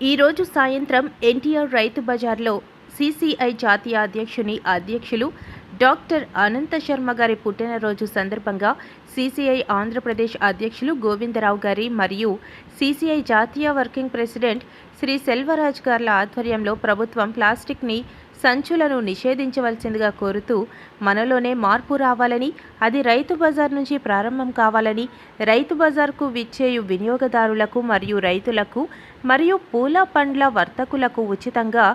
ఈరోజు సాయంత్రం ఎన్టీఆర్ రైతు బజార్లో సిసిఐ జాతీయ అధ్యక్షుని అధ్యక్షులు డాక్టర్ అనంత శర్మ గారి పుట్టినరోజు సందర్భంగా సిసిఐ ఆంధ్రప్రదేశ్ అధ్యక్షులు గోవిందరావు గారి మరియు సిసిఐ జాతీయ వర్కింగ్ ప్రెసిడెంట్ శ్రీ సెల్వరాజ్ గార్ల ఆధ్వర్యంలో ప్రభుత్వం ప్లాస్టిక్ని సంచులను నిషేధించవలసిందిగా కోరుతూ మనలోనే మార్పు రావాలని అది రైతు బజార్ నుంచి ప్రారంభం కావాలని రైతు బజార్కు విచ్చేయు వినియోగదారులకు మరియు రైతులకు మరియు పూల పండ్ల వర్తకులకు ఉచితంగా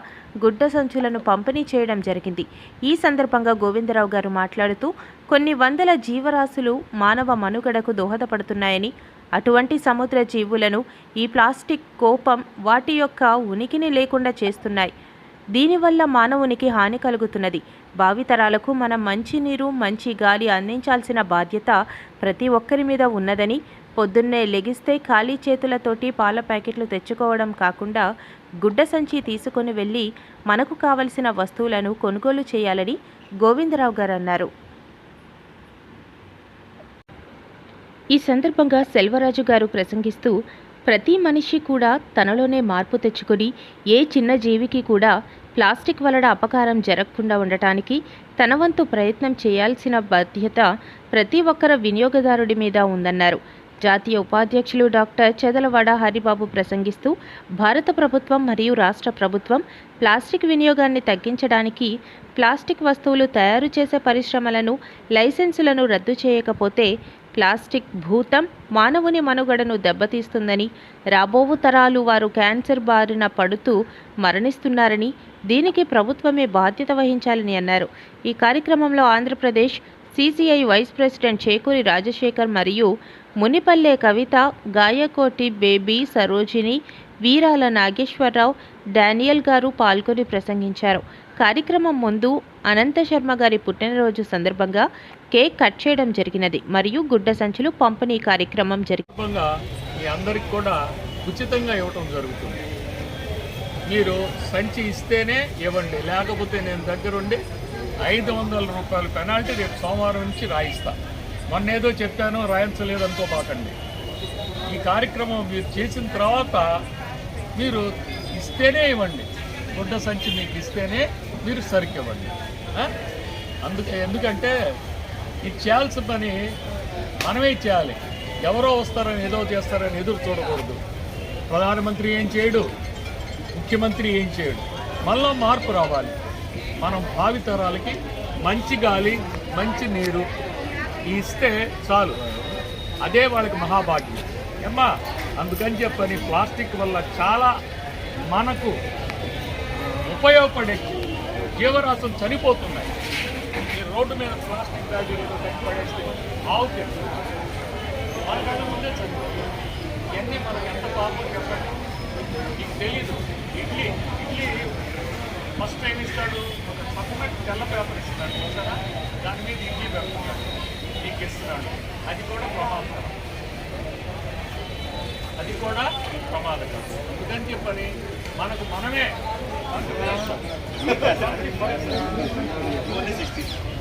గుడ్డ సంచులను పంపిణీ చేయడం జరిగింది. ఈ సందర్భంగా గోవిందరావు గారు మాట్లాడుతూ కొన్ని వందల జీవరాశులు మానవ మనుగడకు దోహదపడుతున్నాయని అటువంటి సముద్ర జీవులను ఈ ప్లాస్టిక్ కోపం వాటి యొక్క ఉనికిని లేకుండా చేస్తున్నాయి. దీనివల్ల మానవునికి హాని కలుగుతున్నది. భావితరాలకు మనం మంచి నీరు మంచి గాలి అందించాల్సిన బాధ్యత ప్రతి ఒక్కరి మీద ఉన్నదని పొద్దున్నే లెగిస్తే ఖాళీ చేతులతోటి పాల ప్యాకెట్లు తెచ్చుకోవడం కాకుండా గుడ్డ సంచి తీసుకొని వెళ్ళి మనకు కావలసిన వస్తువులను కొనుగోలు చేయాలని గోవిందరావు గారు అన్నారు ఈ సందర్భంగా సెల్వరాజు గారు ప్రసంగిస్తూ ప్రతి మనిషి కూడా తనలోనే మార్పు తెచ్చుకొని ఏ చిన్న జీవికి కూడా ప్లాస్టిక్ వలన అపకారం జరగకుండా ఉండటానికి తన వంతు ప్రయత్నం చేయాల్సిన బాధ్యత ప్రతి ఒక్కరు వినియోగదారుడి మీద ఉందన్నారు. జాతీయ ఉపాధ్యక్షులు డాక్టర్ చెదలవాడ హరిబాబు ప్రసంగిస్తూ భారత ప్రభుత్వం మరియు రాష్ట్ర ప్రభుత్వం ప్లాస్టిక్ వినియోగాన్ని తగ్గించడానికి ప్లాస్టిక్ వస్తువులు తయారు చేసే పరిశ్రమలను లైసెన్సులను రద్దు చేయకపోతే ప్లాస్టిక్ భూతం మానవుని మనుగడను దెబ్బతీస్తుందని రాబోవు తరాలు వారు క్యాన్సర్ బారిన పడుతూ మరణిస్తున్నారని దీనికి ప్రభుత్వమే బాధ్యత వహించాలని అన్నారు. ఈ కార్యక్రమంలో Andhra Pradesh CCI vice president Chekuri Rajasekhar మరియు మునిపల్లె కవిత గాయకోటి బేబీ సరోజిని వీరాల నాగేశ్వరరావు డానియల్ గారు పాల్గొని ప్రసంగించారు. కార్యక్రమం ముందు అనంత శర్మ గారి పుట్టినరోజు సందర్భంగా కేక్ కట్ చేయడం జరిగినది. మరియు గుడ్డ సంచులు పంపిణీ కార్యక్రమం జరిగింది మీ అందరికి కూడా ఉచితంగా ఇవ్వటం జరుగుతుంది. మీరు సంచి ఇస్తేనే ఇవ్వండి. లేకపోతే నేను దగ్గరుండి ఐదు వందల రూపాయల పెనాల్టీ రేపు సోమవారం నుంచి రాయిస్తా. మొన్న ఏదో చెప్పాను రాయించలేదు అనుకోబాకండి ఈ కార్యక్రమం మీరు చేసిన తర్వాత మీరు ఇస్తేనే ఇవ్వండి. గుడ్డ సంచి మీకు ఇస్తేనే మీరు సరికివ్వండి అందుకే ఎందుకంటే ఇది చేయాల్సిన పని మనమే చేయాలి. ఎవరో వస్తారని ఏదో చేస్తారని ఎదురు చూడకూడదు. ప్రధానమంత్రి ఏం చేయడు? ముఖ్యమంత్రి ఏం చేయడు? మనలో మార్పు రావాలి. మనం భావితరాలకి మంచి గాలి మంచి నీరు ఇస్తే చాలు. అదే వాళ్ళకి మహాభాగ్యం. ఏమ్మా అందుకని చెప్పని ప్లాస్టిక్ వల్ల చాలా మనకు ఉపయోగపడే జీవరాశులు చనిపోతున్నాయి. రోడ్డు మీద ప్లాస్టిక్ బ్యాగులతో పెట్టి పడేస్తే ఆవుకి మన కళ్ళ ముందే చనిపోతుంది. ఇవన్నీ మనకు ఎంత పాపం చెప్పండి? నీకు తెలీదు. ఇడ్లీ ఇడ్లీ ఫస్ట్ టైం ఇస్తాడు. ఒక పక్కన తెల్ల పేపర్ ఇస్తాడు చూసారా? దాని మీద ఇడ్లీ పెడతాడు. నీకు ఇస్తున్నాడు. అది కూడా ప్రమాదకరం. అది కూడా ప్రమాదకరం. అందుకని చెప్పని మనకు మనమే. మనకు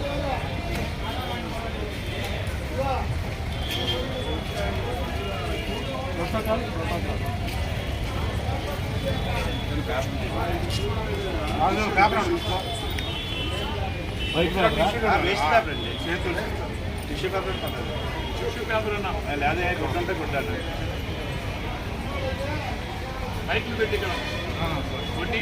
నలభై ఐదా టిష్యూ పేపర్ పర్లేదు టిష్యూ పేపర్ అన్నా లేదా గుడ్డంతా గుడ్డాను మైకులు పెట్టి ఇక్కడ వడ్డీ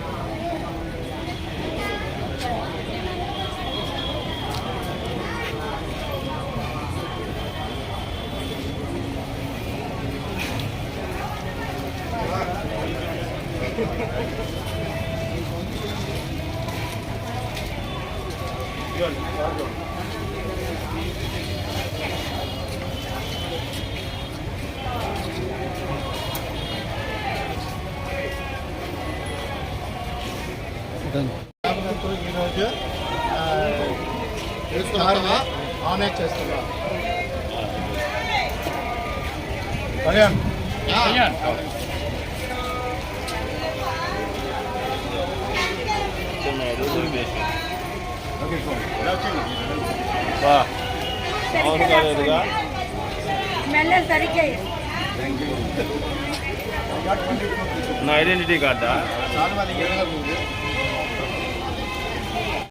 ఈరోజు స్టార్ని ఆనర్ చేస్తున్నారు కళ్యాణ్ కళ్యాణ్ మెల్ల సరిగ్గా నా ఐడెంటిటీ కార్డా?